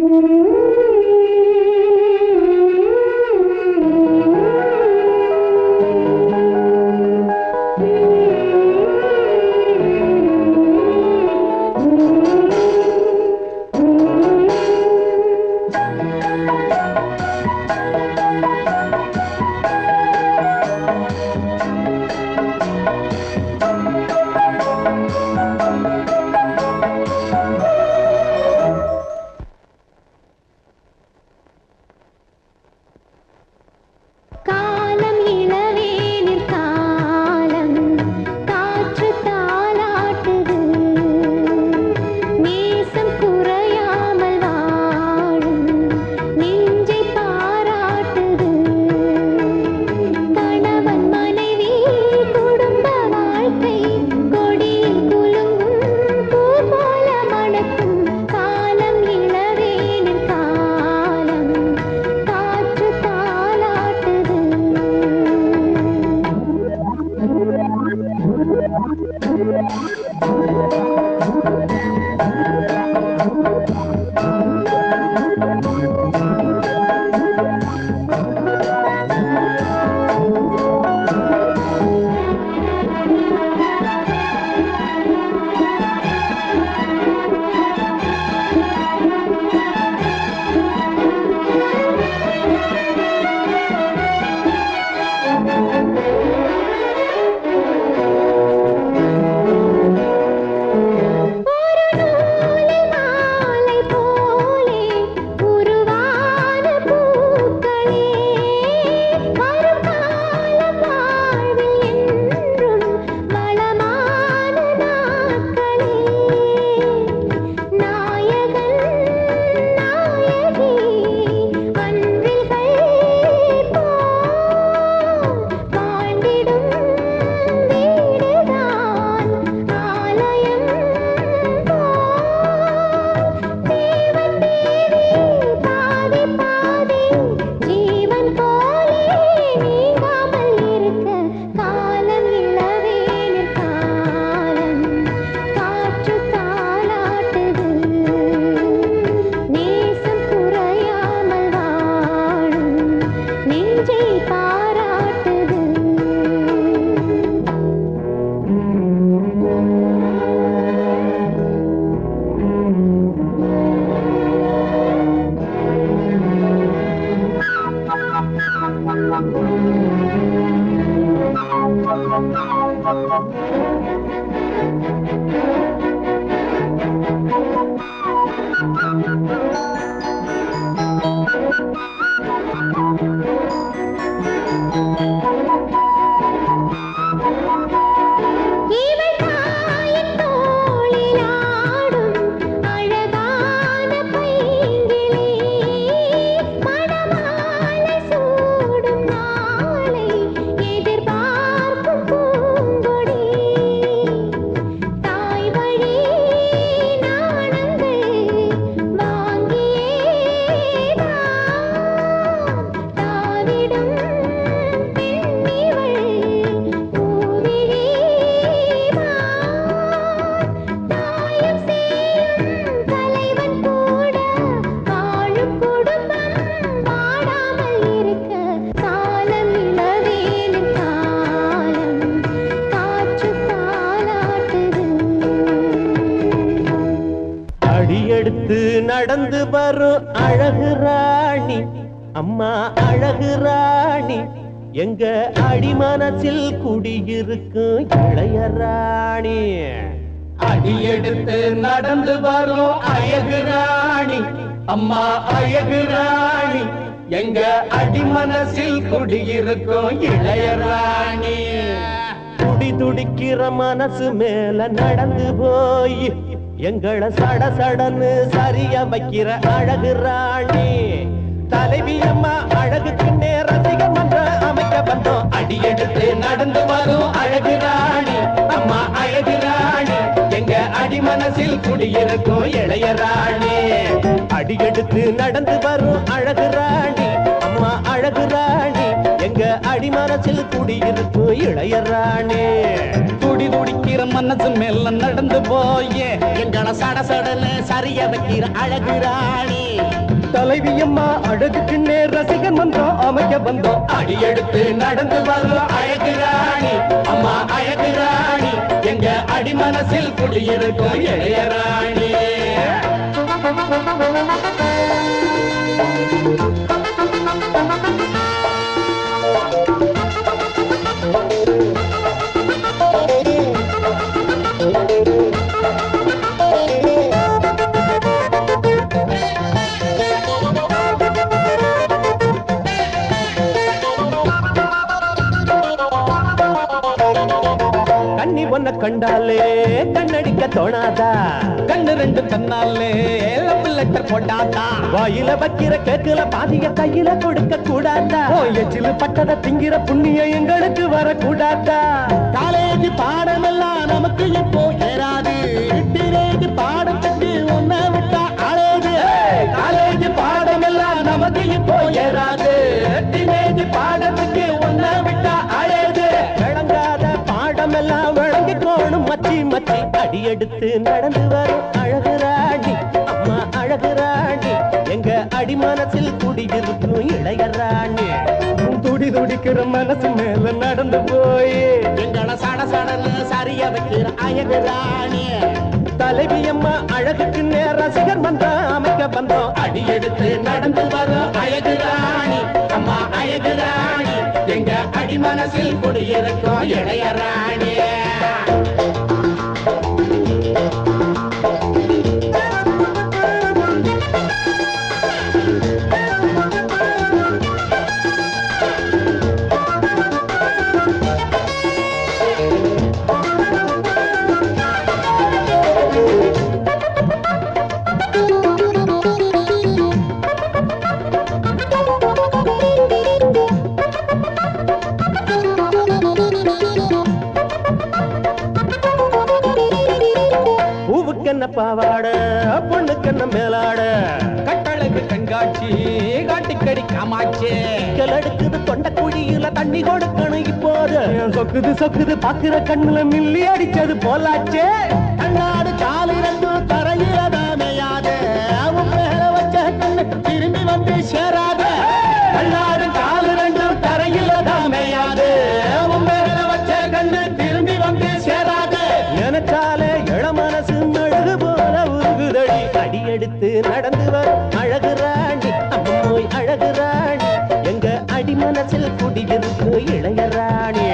காலம் நெஞ்சை பாராட்டுது எங்க அடிமனசில் குடியிருக்கும் இளைய ராணி? அடியெடுத்து நடந்து வரும் அழகு ராணி. அம்மா அழகு ராணி. எங்க அடிமனசில் குடியிருக்கும் இளைய ராணி. துடி துடிக்கிற மனசு மேல நடந்து போய் எங்களை சட சடன்னு சரிய வைக்கிற அழகு ராணி. தலைவி அம்மா அழகுக்கு அமைக்க வந்தோம் அடியெடுத்து நடந்து வரும் அழகு ராணி. அம்மா அழகு ராணி. எங்க அடிமனசில் குடியிருக்கும் இளைய ராணி. அடியெடுத்து நடந்து வரும் அழகு ராணி. அம்மா அழகு ராணி. எங்க அடிமனசில் குடியிருக்கும் இளைய ராணி. துடி துடிக்கிற மனசு மேல நடந்து போயே. எங்கள சட சடல சரிய வைக்கிற அழகு ராணி. தலைவி அம்மா நேர் ரசிகன் மன்றம் அமைக்க வந்தோம். அடியெடுத்து நடந்து வரும் அழகு ராணி அம்மா அழகு ராணி எங்க அடிமனசில் குடியிருக்கும் இளைய ராணி. ஒன்ன கண்டாலே கண்ணடிக்க தோணாதா? கண்ணு ரெண்டு தன்னாலே லெட்டர் போட்டாதா? வாயில வைக்கிற கேக்குல பாதிய கையில கொடுக்க கூடாதா? எச்சிலு பட்டத திங்கிற புண்ணியம் எங்களுக்கு வரக்கூடாதா? காலேஜ் பாடமெல்லாம் நமக்கு இப்போ ஏறாது. டீனேஜ் மச்சி மச்சி அடி எடுத்து நடந்து வரும் அழகு ராணி. அம்மா அழகு ராணி எங்க அடிமனசில் குடியிருக்கும் இளைய ராணி. துடி துடிக்கிற மனசு மேல நடந்து போய். எங்கள சட சடன்னு சரிய வைக்கிற அழகு ராணி. தலைவி அம்மா அழகுக்கு நேர ரசிகர் மன்றம் அமைக்க வந்தோம். அடி எடுத்து நடந்து வரும் அழகு ராணி. அம்மா அழகு ராணி எங்க அடிமனசில் குடியிருக்கும் இளைய ராணி. பூவுக்கென்ன பாவாட பொண்ணுக்கென்ன மேலாட. கட்டழகு கண்காட்சி காட்டிக்கடி காமாட்சி. எடுக்குது தொண்ட குழியில தண்ணி கொடுக்கணும் இப்போது. சொக்குது சொக்குது பாக்குற கண்ணுல மில்லி அடிச்சது போலாச்சே. கண்ணாடு எடுத்து நடந்து வரும் அழகு ராணி. அம்மோய் அழகு ராணி. எங்க அடி மனசில் குடியிருக்கு இளைய ராணி.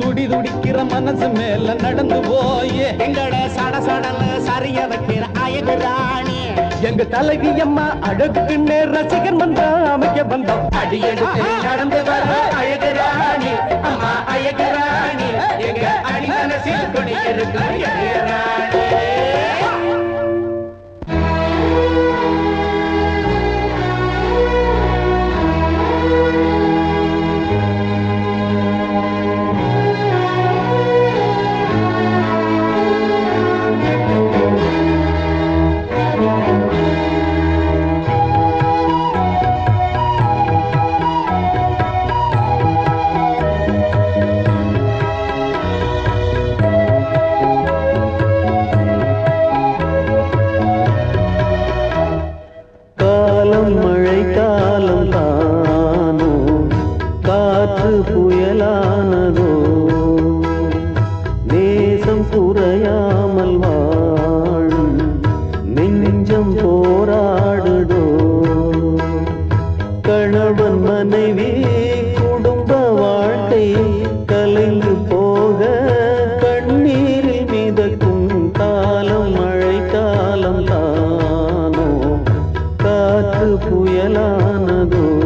துடி துடிக்கிற மனசு மேல நடந்து போய். எங்கட சட சடன்னு சரிய வைக்கிற அழகு ராணி? எங்க தலைவி அம்மா அழகுக்கு நேர் ரசிகர் மன்றம் அமைக்க வந்தோம் அடி எடுத்து நடந்து வர அழகு ராணி. அம்மா அழகு ராணி. எங்க அடி மனசில் குடியிருக்கிற இளைய ராணி. புயலானதோ? நேசம் குறையாமல் வாழும் நெஞ்சம் போராடுதோ? கணவன் மனைவி குடும்ப வாழ்க்கை கலைந்து போக கண்ணீரில் மிதக்கும் காலம் மழை காலம் தானோ? காற்று புயலானதோ?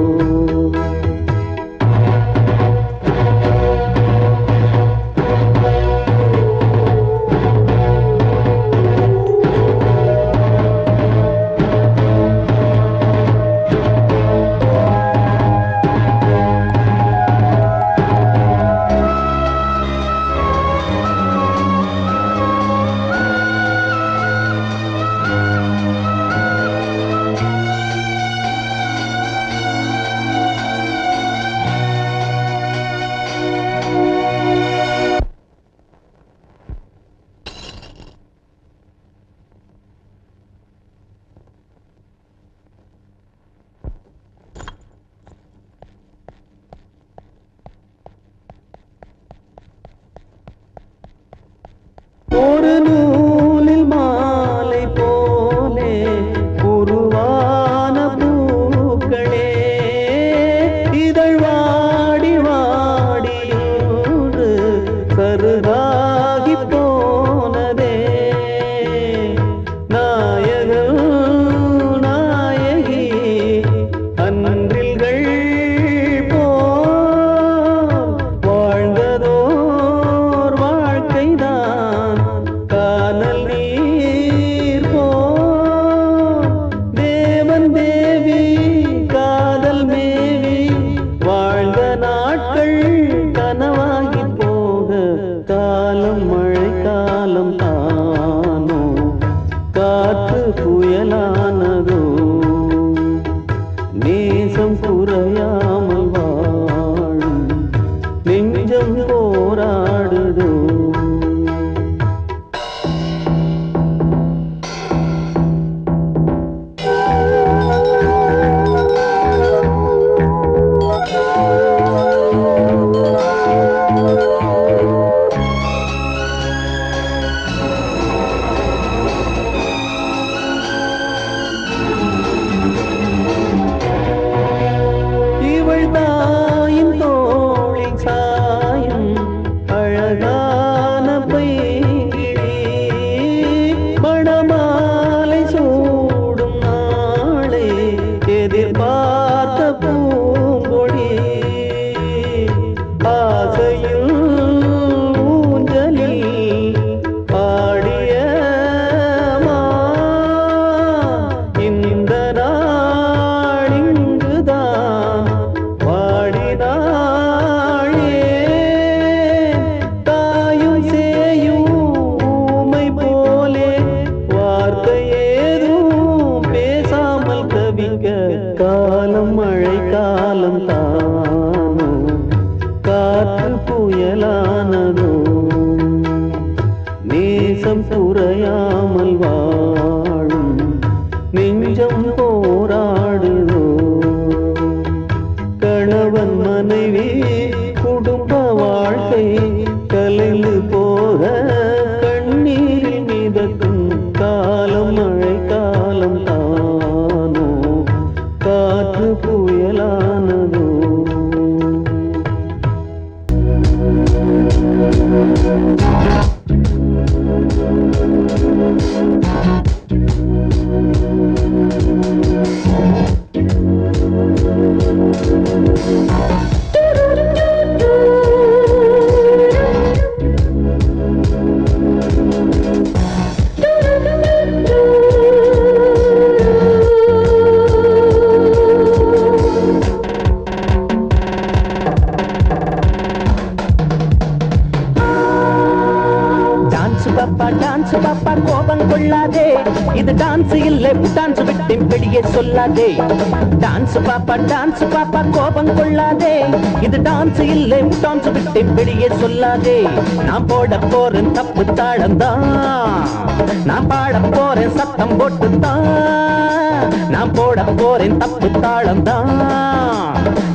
டான்ஸ் பாப்பா கோபம் கொள்ளாதே. இது டான்ஸ் இல்லை டான்ஸ் விட்டேன் பெடியே சொல்லாதே. டான்ஸ் பாப்பா டான்ஸ் பாப்பா கோபம் கொள்ளாதே. இது டான்ஸ் இல்லை டான்ஸ் விட்டேன் பெடியே சொல்லாதே. நான் போட போறேன் தப்பு தாளம்தான் நான் பாட போறேன் சத்தம் போட்டுத்தான். நான் போட போறேன் தப்பு தாளம்தான்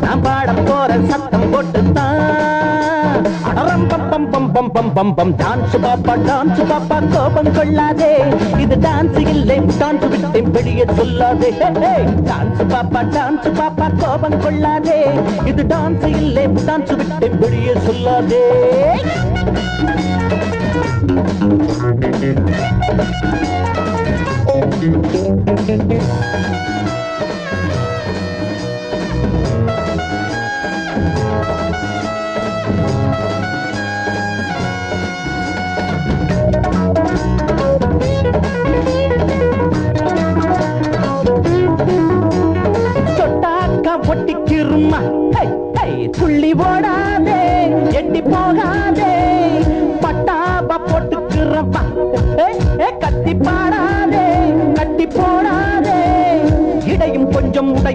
நான் பாட போறேன் சத்தம் போட்டுத்தான். அடரம் பம் பம் பம் பம் பம் பம் பம் டான்ஸ் பாப்பா டான்ஸ் பாப்பா கோபம் கொள்ளாதே. இது டான்ஸ் இல்லை டான்ஸ் விட்டு வெளியே சொல்லாதே. டான்ஸ் பாப்பா டான்ஸ் பாப்பா கோபம் கொள்ளாதே. இது டான்ஸ் இல்லை டான்ஸ் விட்டு வெளியே சொல்லாதே. தொட்டாக்கா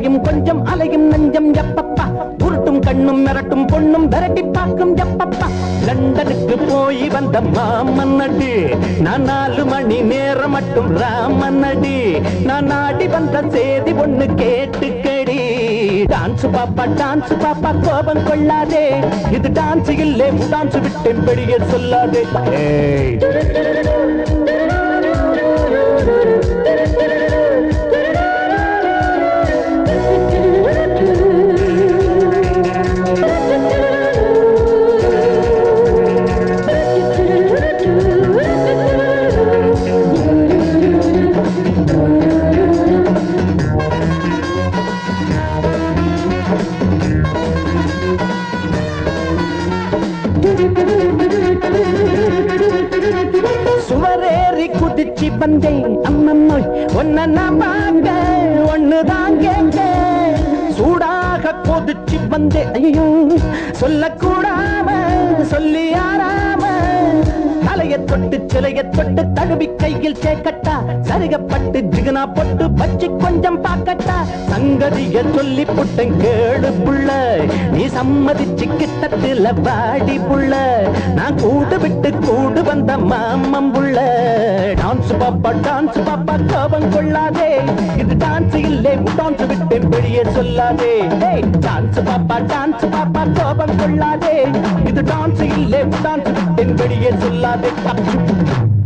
அலையும் கொஞ்சம் அலையும் நெஞ்சம் எப்பப்பா? உருட்டும் கண்ணும் மிரட்டும் பொண்ணும் விரட்டி பார்க்கும் எப்பப்பா? லண்டனுக்கு போய் வந்த மாமன் நடி நான் நாலு மணி நேரம் மட்டும் ராமன் நடி நான் நாடி வந்த செய்தி ஒண்ணு கேட்டுக்கடி. டான்ஸ் பாப்பா டான்ஸ் பாப்பா கோபம் கொள்ளாதே. இது டான்ஸ் இல்லே டான்ஸ் விட்டேன் பெரிய சொல்லாதே. ஏய். சொல்லக்கூடாம சொல்லி ஆறாம தொட்டு சிலைய தொட்டு தழுவி கையில் சேர்க்கட்டா? சருகப்பட்டு ஜிகுனா பொட்டு பச்சி கொஞ்சம் பார்க்கட்டா? சங்கதிய சொல்லி புட்டன் கேளு புள்ள. நீ சம்மதிச்சு கிட்டத்துல வாடி புள்ள. நான் கூடு விட்டு கூடு வந்த மாமம் புள்ள டான்ஸ் பாப்பா டான்ஸ் பாப்பா கோபம் கொள்ளாதே. இது டான்ஸ் இல்லை டான்ஸ் விட்டு வெளியே சொல்லாதே. டான்ஸ் பாப்பா டான்ஸ் பாப்பா கோபம் கொள்ளாதே. இது டான்ஸ் இல்லை டான்ஸ் விட்டு வெளியே சொல்லாதே. Thank you.